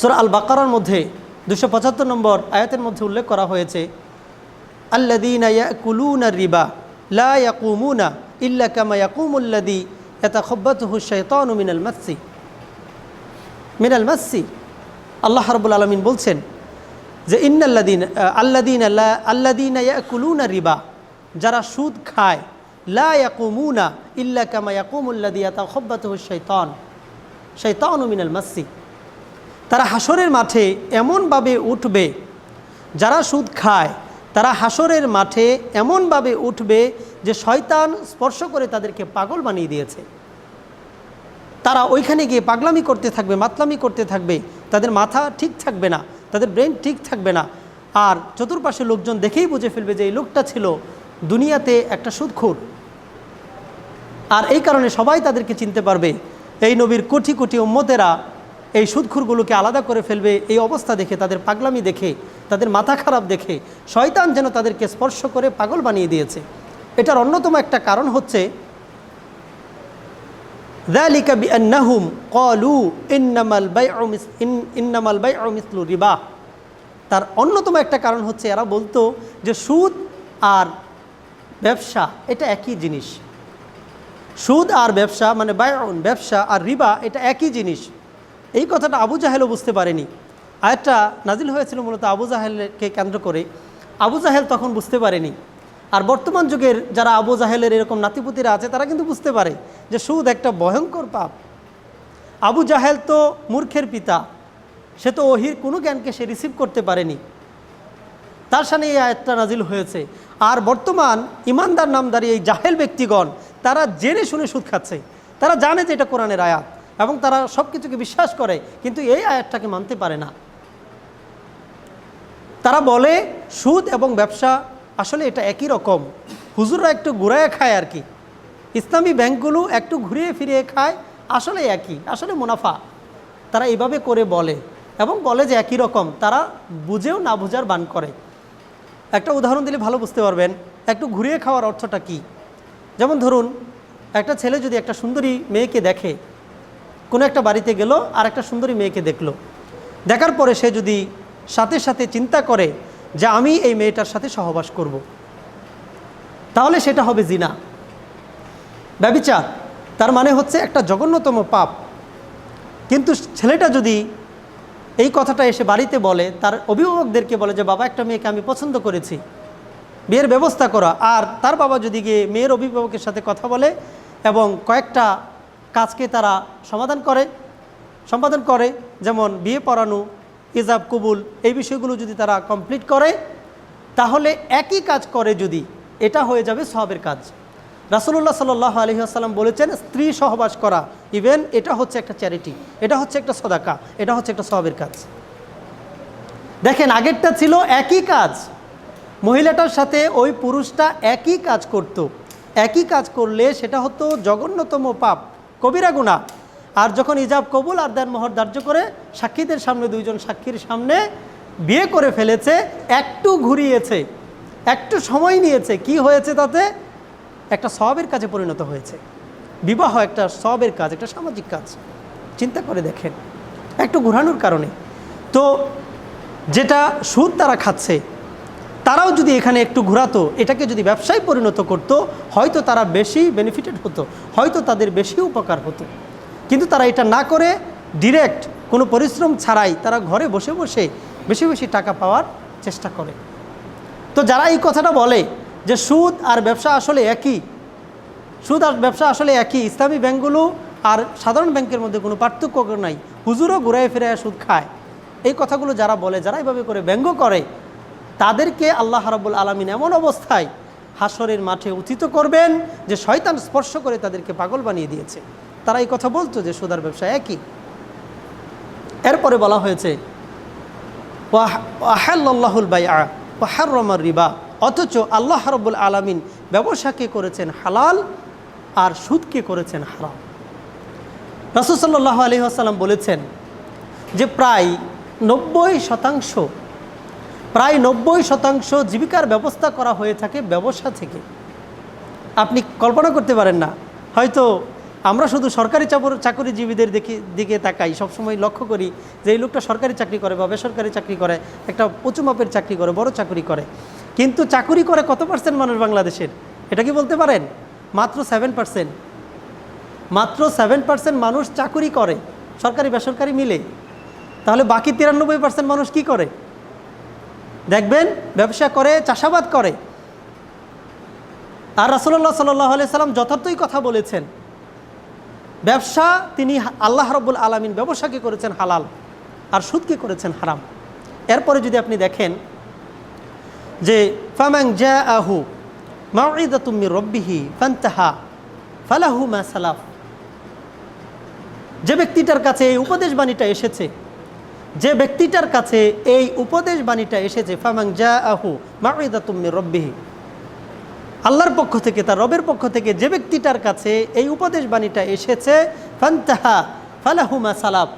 সুরা আল বাকারার মধ্যে দুশো পঁচাত্তর নম্বর আয়াতের মধ্যে উল্লেখ করা হয়েছে আল্লাদিনা ইয়াকুলুনা রিবা, লা ইয়াকুমুনা ইল্লা কামা ইয়াকুমুল্লাদি ইয়াতাখাব্বাতুহু শাইতানু মিনাল মাসসি। মিনাল মাসসি। আল্লাহ রাব্বুল আলামিন বলছেন যে ইন্নাল্লাদিন আল্লাদিন আল্লাদিনা ইয়াকুলুনা রিবা, যারা সুদ খায়, লা ইয়াকুমুনা ইল্লা কামা ইয়াকুমুল্লাদি ইয়াতাখাব্বাতুহু শাইতান শাইতানু মিনাল মাসসি। তারা হাসরের মাঠে এমনভাবে উঠবে, যারা সুদ খায়, তারা হাসরের মাঠে এমনভাবে উঠবে যে শয়তান স্পর্শ করে তাদেরকে পাগল বানিয়ে দিয়েছে। তারা ওইখানে গিয়ে পাগলামি করতে থাকবে, মাতলামি করতে থাকবে, তাদের মাথা ঠিক থাকবে না, তাদের ব্রেন ঠিক থাকবে না। আর চতুর্পাশে লোকজন দেখেই বুঝে ফেলবে যে এই লোকটা ছিল দুনিয়াতে একটা সুদখোর। আর এই কারণে সবাই তাদেরকে চিনতে পারবে, এই নবীর কোটি কোটি উম্মতেরা এই সুদখুরগুলোকে আলাদা করে ফেলবে এই অবস্থা দেখে তাদের পাগলামি দেখে তাদের মাথা খারাপ দেখে শয়তান যেন তাদেরকে স্পর্শ করে পাগল বানিয়ে দিয়েছে এটার অন্যতম একটা কারণ হচ্ছে ذلك بأنهم قالوا إنما البيع مس إن- إنما البيع مثل রিবা তার অন্যতম একটা কারণ হচ্ছে এরা বলতো যে সুদ আর ব্যবসা এটা একই জিনিস সুদ আর ব্যবসা মানে বায়ন ব্যবসা আর রিবা এটা একই জিনিস এই কথাটা আবু জাহেলও বুঝতে পারেনি। আরেকটা নাজিল হয়েছিল মূলত আবু জাহেলকে কেন্দ্র করে। আবু জাহেল তখন বুঝতে পারেনি। আর বর্তমান যুগের যারা আবু জাহেলের এরকম নাতিপুতিরা আছে, তারা কিন্তু বুঝতে পারে যে সুদ একটা ভয়ঙ্কর পাপ। আবু জাহেল তো মূর্খের পিতা। সে তো ওহির কোনো জ্ঞানকে সে রিসিভ করতে পারেনি। তার সামনে এই আয়াতটা নাজিল হয়েছে। আর বর্তমান ইমানদার নামদারি এই জাহেল ব্যক্তিগণ, তারা জেনে শুনে সুদ খাচ্ছে। তারা জানে যে এটা কোরআনের আয়াত। এবং তারা সব কিছুকে বিশ্বাস করে, কিন্তু এই আয়াতটাকে মানতে পারে না। তারা বলে, সুদ এবং ব্যবসা আসলে এটা একই রকম। হুজুররা একটু ঘুরায় খায় আর কি। ইসলামী ব্যাংকগুলো একটু ঘুরিয়ে ফিরিয়ে খায়, আসলে একই, আসলে মুনাফা। তারা এইভাবে করে বলে এবং বলে যে একই রকম, তারা বুঝেও না বুঝার বান করে। একটা উদাহরণ দিলে ভালো বুঝতে পারবেন, একটু ঘুরিয়ে খাওয়ার অর্থটা কি? যেমন ধরুন, একটা ছেলে যদি একটা সুন্দরী মেয়েকে দেখে কোনো একটা বাড়িতে গেল আর একটা সুন্দরী মেয়েকে দেখল। দেখার পরে সে যদি সাথে সাথে চিন্তা করে যে আমি এই মেয়েটার সাথে সহবাস করব। তাহলে সেটা হবে জিনা। ব্যবিচার, তার মানে হচ্ছে একটা জঘন্যতম পাপ। কিন্তু ছেলেটা যদি এই কথাটা এসে বাড়িতে বলে, তার অভিভাবকদেরকে বলে যে, বাবা, একটা মেয়েকে আমি পছন্দ করেছি। বিয়ের ব্যবস্থা করা। আর তার বাবা যদি গিয়ে মেয়ের অভিভাবকের সাথে কথা বলে এবং কয়েকটা কাজকে তারা সমাধান করে, সম্পাদন করে, যেমন বিয়ে পড়ানো ইজাব কবুল, এই বিষয়গুলো যদি তারা কমপ্লিট করে, তাহলে একই কাজ করে যদি, এটা হয়ে যাবে সবের কাজ রাসুল্লাহ সাল্লাহ আলহি আসাল্লাম বলেছেন, স্ত্রী সহবাস করা ইভেন এটা হচ্ছে একটা চ্যারিটি এটা হচ্ছে একটা সদাকা, এটা হচ্ছে একটা সবের কাজ দেখেন, আগেরটা ছিল একই কাজ, মহিলাটার সাথে ওই পুরুষটা একই কাজ করত। একই কাজ করলে সেটা হতো জঘন্যতম পাপ কবিরা গুণা আর যখন ইজাব কবুল আর দেন মোহর ধার্য করে, সাক্ষীদের সামনে দুইজন সাক্ষীর সামনে বিয়ে করে ফেলেছে, একটু ঘুরিয়েছে, একটু সময় নিয়েছে। কি হয়েছে তাতে? একটা সবের কাজে পরিণত হয়েছে। বিবাহ একটা সবের কাজ, একটা সামাজিক কাজ। চিন্তা করে দেখেন। একটু ঘোরানোর কারণে। তো যেটা সুদ তারা খাচ্ছে তারাও যদি এখানে একটু ঘোরাতো, এটাকে যদি ব্যবসায় পরিণত করত, হয়তো তারা বেশি বেনিফিটেড হতো, হয়তো তাদের বেশি উপকার হতো। কিন্তু তারা এটা না করে ডিরেক্ট কোনো পরিশ্রম ছাড়াই তারা ঘরে বসে বসে বেশি বেশি টাকা পাওয়ার চেষ্টা করে। তো যারা এই কথাটা বলে যে সুদ আর ব্যবসা আসলে একই, সুদ আর ব্যবসা আসলে একই, ইসলামী ব্যাংকগুলো আর সাধারণ ব্যাংকের মধ্যে কোনো পার্থক্য নাই, হুজুরও ঘুরায় ফিরে সুদ খায়। এই কথাগুলো যারা বলে, যারা এইভাবে করে ব্যঙ্গ করে তাদেরকে আল্লাহ রাবুল আলমিন এমন অবস্থায় হাসরের মাঠে উচিত করবেন যে শয়তান স্পর্শ করে তাদেরকে পাগল বানিয়ে দিয়েছে। তারা এই কথা বলতো যে সুদার ব্যবসা একই। এরপরে বলা হয়েছে ওয়াহাল্লাহুল বাই রিবা অথচ আল্লাহ রব্বুল আলমিন ব্যবসাকে করেছেন হালাল আর সুদকে করেছেন হারাম। রাসুসাল্লাহ আলী আসাল্লাম বলেছেন যে প্রায় নব্বই শতাংশ প্রায় নব্বই শতাংশ জীবিকার ব্যবস্থা করা হয়ে থাকে ব্যবসা থেকে। আপনি কল্পনা করতে পারেন না। হয়তো আমরা শুধু সরকারি চাকর চাকরিজীবীদের দিকে দিকে তাকাই। সবসময় লক্ষ্য করি যে এই লোকটা সরকারি চাকরি করে বা বেসরকারি চাকরি করে, একটা উঁচু মাপের চাকরি করে, বড় চাকরি করে। কিন্তু চাকরি করে কত পার্সেন্ট মানুষ বাংলাদেশের? এটা কি বলতে পারেন? মাত্র সেভেন পার্সেন্ট মাত্র সেভেন পার্সেন্ট মানুষ চাকরি করে সরকারি বেসরকারি মিলে। তাহলে বাকি তিরানব্বই পার্সেন্ট মানুষ কি করে? দেখবেন, ব্যবসা করে, চাষাবাদ করে। আর রাসুল্লাহ সাল্লাহ সাল্লাম যথার্থই কথা বলেছেন। ব্যবসা তিনি আল্লাহ রব্বুল আলমিন ব্যবসাকে করেছেন হালাল, আর সুদকে করেছেন হারাম। এরপরে যদি আপনি দেখেন যে ফামাং জা আহু মাউদা তুমি রব্বিহি ফান্তাহা ফালাহু মা সালাফ। যে ব্যক্তিটার কাছে এই উপদেশ বাণীটা এসেছে যে ব্যক্তিটার কাছে এই উপদেশ বাণীটা এসেছে ফামাং জা আহু মাউদা তুমি রব্বিহি, আল্লাহর পক্ষ থেকে, তার রবের পক্ষ থেকে যে ব্যক্তিটার কাছে এই উপদেশ বাণীটা এসেছে, ফান্তাহা ফালাহুমা সালাব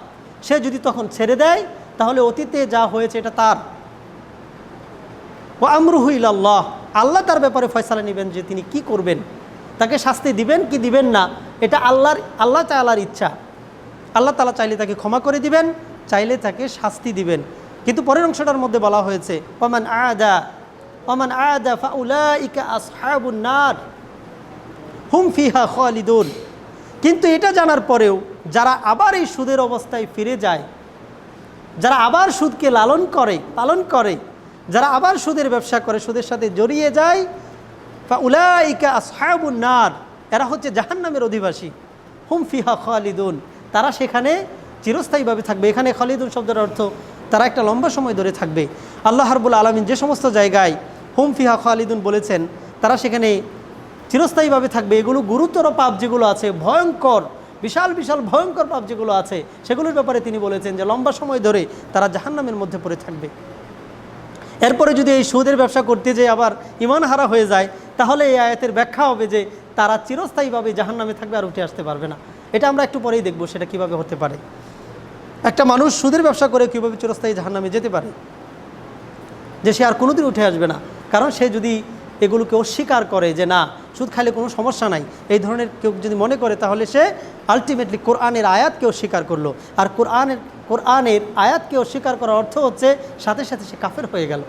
সে যদি তখন ছেড়ে দেয়, তাহলে অতীতে যা হয়েছে এটা তার। ও আমরুহুইল আল্লাহ আল্লাহ তার ব্যাপারে ফয়সালা নেবেন যে তিনি কি করবেন, তাকে শাস্তি দিবেন কি দিবেন না, এটা আল্লাহর, আল্লাহ তালার ইচ্ছা। আল্লাহ তালা চাইলে তাকে ক্ষমা করে দিবেন চাইলে তাকে শাস্তি দিবেন। কিন্তু পরের অংশটার মধ্যে বলা হয়েছে, ওমান আদা ওমান আদা ফাউলাইকা আসহাবুন নার, হুম ফিহা খালিদুন। কিন্তু এটা জানার পরেও যারা আবার এই সুদের অবস্থায় ফিরে যায়, যারা আবার সুদকে লালন করে, পালন করে, যারা আবার সুদের ব্যবসা করে, সুদের সাথে জড়িয়ে যায় উলাইকা আসহাবুন নার, এরা হচ্ছে জাহান্নামের অধিবাসী, হুম ফিহা খালিদুন। তারা সেখানে চিরস্থায়ীভাবে থাকবে। এখানে খালিদুন শব্দের অর্থ, তারা একটা লম্বা সময় ধরে থাকবে। আল্লাহ হারবুল আলমিন যে সমস্ত জায়গায় হুম ফিহা খালিদুন বলেছেন, তারা সেখানে চিরস্থায়ীভাবে থাকবে। এগুলো গুরুতর পাপ যেগুলো আছে, ভয়ঙ্কর, বিশাল বিশাল ভয়ঙ্কর পাপ যেগুলো আছে, সেগুলোর ব্যাপারে তিনি বলেছেন যে লম্বা সময় ধরে তারা জাহান্নামের মধ্যে পড়ে থাকবে। এরপরে যদি এই সুদের ব্যবসা করতে যেয়ে আবার ইমান হারা হয়ে যায়, তাহলে এই আয়াতের ব্যাখ্যা হবে যে তারা চিরস্থায়ীভাবে জাহান্নামে থাকবে আর উঠে আসতে পারবে না। এটা আমরা একটু পরেই দেখব সেটা কীভাবে হতে পারে। একটা মানুষ সুদের ব্যবসা করে কীভাবে চিরস্থায়ী জাহান্নামে যেতে পারে? যে সে আর কোনোদিন উঠে আসবে না। কারণ সে যদি এগুলোকে অস্বীকার করে যে না, সুদ খাইলে কোনো সমস্যা নাই, এই ধরনের কেউ যদি মনে করে, তাহলে সে আলটিমেটলি কোরআনের আয়াতকে অস্বীকার করল। আর কোরআনের কোরআনের আয়াতকে অস্বীকার করার অর্থ হচ্ছে, সাথে সাথে সে কাফের হয়ে গেল।